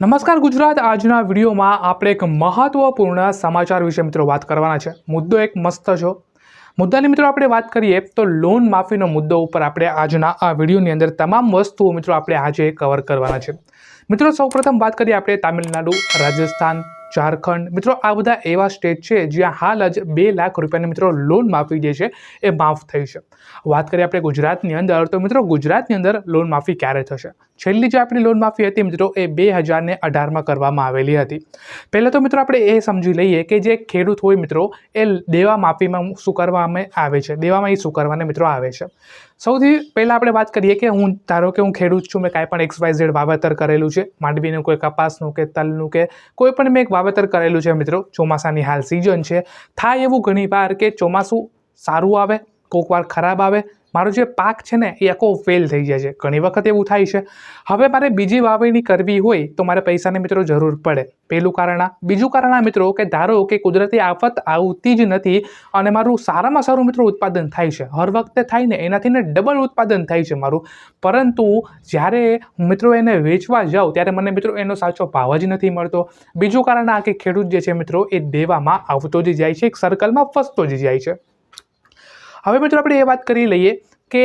નમસ્કાર ગુજરાત, આજના વિડીયોમાં આપણે એક મહત્વપૂર્ણ સમાચાર વિશે મિત્રો વાત કરવાના છે. મુદ્દો એક મસ્ત છો મુદ્દાની મિત્રો આપણે વાત કરીએ તો લોન માફીનો મુદ્દો ઉપર આપણે આજના આ વિડીયોની અંદર તમામ વસ્તુઓ મિત્રો આપણે આજે કવર કરવાના છે. મિત્રો સૌપ્રથમ વાત કરીએ આપણે તામિલનાડુ, રાજસ્થાન, ઝારખંડ. મિત્રો આ બધા એવા સ્ટેટ છે જ્યાં હાલ જ બે લાખ રૂપિયાની મિત્રો લોન માફી જે છે એ માફ થઈ છે. વાત કરીએ આપણે ગુજરાતની અંદર તો મિત્રો ગુજરાતની અંદર લોન માફી ક્યારે થશે? છેલ્લી જે આપણી લોન માફી હતી મિત્રો એ બે હજારને અઢારમાં કરવામાં આવેલી હતી. પહેલાં તો મિત્રો આપણે એ સમજી લઈએ કે જે ખેડૂત હોય મિત્રો, એ દેવા માફીમાં શું કરવામાં આવે છે? દેવામાં એ શું કરવાને મિત્રો આવે છે? સૌથી પહેલાં આપણે વાત કરીએ કે હું, ધારો કે હું ખેડૂત છું, મેં કાંઈ પણ એક્સ વાય ઝેડ વાવેતર કરેલું છે, માંડવીનું કોઈ કપાસનું કે તલનું કે કોઈ પણ મેં એક વાવેતર કરેલું છે મિત્રો, ચોમાસાની હાલ સિઝન છે, થાય એવું ઘણી વાર કે ચોમાસું સારું આવે કોઈક વાર ખરાબ આવે મારો જે પાક છે ને એ આખો ફેલ થઈ જાય છે. ઘણી વખત એવું થાય છે. હવે મારે બીજી વાવણી કરવી હોય તો મારે પૈસાની મિત્રો જરૂર પડે. પહેલું કારણ આ. બીજું કારણ આ મિત્રો કે ધારો કે કુદરતી આફત આવતી જ નથી અને મારું સારામાં સારું મિત્રો ઉત્પાદન થાય છે. હર વખતે થાય ને એનાથી ને ડબલ ઉત્પાદન થાય છે મારું. પરંતુ જ્યારે મિત્રો એને વેચવા જાઉં ત્યારે મને મિત્રો એનો સાચો ભાવ જ નથી મળતો. બીજું કારણ આ કે ખેડૂત જે છે મિત્રો એ દેવામાં આવતો જ જાય છે, એક સર્કલમાં ફસતો જ જાય છે. હવે મિત્રો આપણે એ વાત કરી લઈએ કે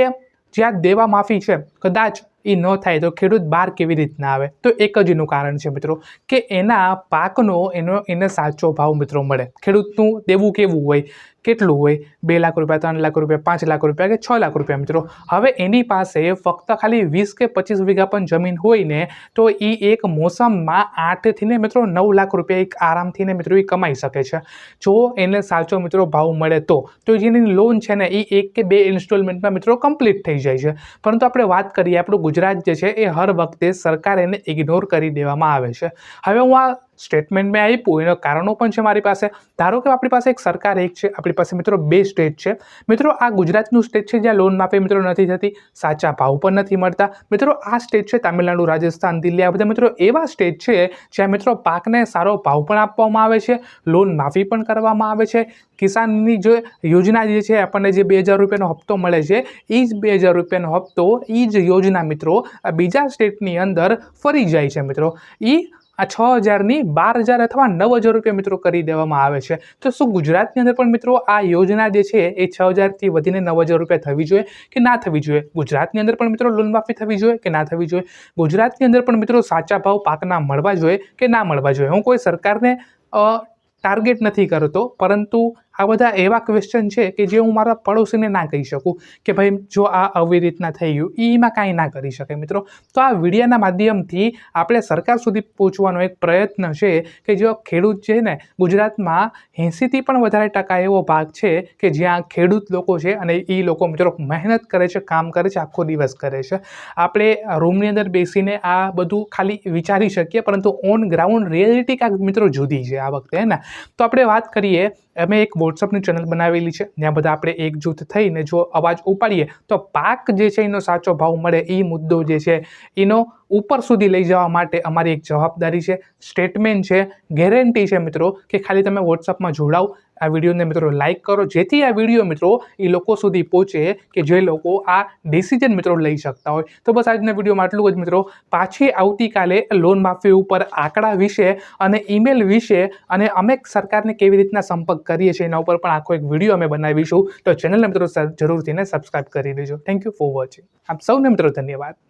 જ્યાં દેવા માફી છે, કદાચ એ ન થાય તો ખેડૂત બહાર કેવી રીતના આવે? તો એક જ એનું કારણ છે મિત્રો, કે એના પાકનો એનો, એને સાચો ભાવ મિત્રો મળે. ખેડૂતનું દેવું કેવું હોય? કેટલું હોય? બે લાખ રૂપિયા, ત્રણ લાખ રૂપિયા, પાંચ લાખ રૂપિયા કે છ લાખ રૂપિયા મિત્રો? હવે એની પાસે ફક્ત ખાલી વીસ કે પચીસ વીઘા પણ જમીન હોય ને, તો એ એક મોસમમાં આઠથી ને મિત્રો નવ લાખ રૂપિયા એક આરામથી ને મિત્રો એ કમાઈ શકે છે. જો એને સાચો મિત્રો ભાવ મળે તો. તો જેની લોન છે ને એ એક કે બે ઇન્સ્ટોલમેન્ટમાં મિત્રો કમ્પ્લીટ થઈ જાય છે. પરંતુ આપણે વાત કરીએ, આપણું ગુજરાત જે છે, એ હર વખતે સરકાર એને ઇગ્નોર કરી દેવામાં આવે છે. હવે હું આ સ્ટેટમેન્ટ મેં આપ્યું, એના કારણો પણ છે મારી પાસે. ધારો કે આપણી પાસે એક સરકાર એક છે, આપણી પાસે મિત્રો બે સ્ટેટ છે. મિત્રો, આ ગુજરાતનું સ્ટેટ છે જ્યાં લોન માફી મિત્રો નથી થતી, સાચા ભાવ પણ નથી મળતા. મિત્રો, આ સ્ટેટ છે તામિલનાડુ, રાજસ્થાન, દિલ્હી, આ બધા મિત્રો એવા સ્ટેટ છે જ્યાં મિત્રો પાકને સારો ભાવ પણ આપવામાં આવે છે, લોન માફી પણ કરવામાં આવે છે. કિસાનની જે યોજના જે છે, આપણને જે બે હજાર રૂપિયાનો હપ્તો મળે છે, એ જ બે હજાર રૂપિયાનો હપ્તો, એ જ યોજના મિત્રો બીજા સ્ટેટની અંદર ફરી જાય છે મિત્રો. એ આ છ હજારની બાર હજાર અથવા નવ હજાર રૂપિયા મિત્રો કરી દેવામાં આવે છે. તો શું ગુજરાતની અંદર પણ મિત્રો આ યોજના જે છે એ છ હજારથી વધીને નવ હજાર રૂપિયા થવી જોઈએ કે ના થવી જોઈએ? ગુજરાતની અંદર પણ મિત્રો લોન માફી થવી જોઈએ કે ના થવી જોઈએ? ગુજરાતની અંદર પણ મિત્રો સાચા ભાવ પાકના મળવા જોઈએ કે ના મળવા જોઈએ? હું કોઈ સરકારને ટાર્ગેટ નથી કરતો, પરંતુ આ બધા એવા ક્વેશ્ચન છે કે જે હું મારા પડોશીને ના કહી શકું કે ભાઈ જો આ આવી રીતના થઈ ગયું એમાં કાંઈ ના કરી શકે મિત્રો. તો આ વિડીયાના માધ્યમથી આપણે સરકાર સુધી પહોંચવાનો એક પ્રયત્ન છે કે જો ખેડૂત છે ને ગુજરાતમાં એંસીથી પણ વધારે ટકા એવો ભાગ છે કે જ્યાં ખેડૂત લોકો છે અને એ લોકો મિત્રો મહેનત કરે છે, કામ કરે છે, આખો દિવસ કરે છે. આપણે રૂમની અંદર બેસીને આ બધું ખાલી વિચારી શકીએ પરંતુ ઓન ગ્રાઉન્ડ રિયાલિટી કાંઈક મિત્રો જુદી છે આ વખતે, હે ને? તો આપણે વાત કરીએ, અમે એક વોટ્સઅપની ચેનલ બનાવેલી છે. ત્યાં બધા આપણે એકજૂથ થઈને જો અવાજ ઉપાડીએ, તો પાક જે છે એનો સાચો ભાવ મળે એ મુદ્દો જે છે એનો ઉપર સુધી લઈ જવા માટે અમારી એક જવાબદારી છે. સ્ટેટમેન્ટ છે ગેરંટી છે મિત્રો, કે ખાલી તમે વોટ્સઅપમાં જોડાઓ. આ વિડીયોને મિત્રો લાઇક કરો. જેથી આ વીડિયો મિત્રો એ લોકો સુધી પહોંચે કે જે લોકો આ ડિસિઝન મિત્રો લઈ શકતા હોય. તો બસ આજના વિડીયોમાં આટલું જ મિત્રો. પાછી આવતીકાલે લોન માફી ઉપર આંકડા વિશે અને ઈમેલ વિશે અને અમે સરકારને કેવી રીતના સંપર્ક કરીએ છીએ એના ઉપર પણ આખો એક વીડિયો અમે બનાવીશું. તો ચેનલને મિત્રો જરૂરથી ને સબસ્ક્રાઈબ કરી દેજો. થેન્ક યુ ફોર વોચિંગ આપ સૌને મિત્રો ધન્યવાદ.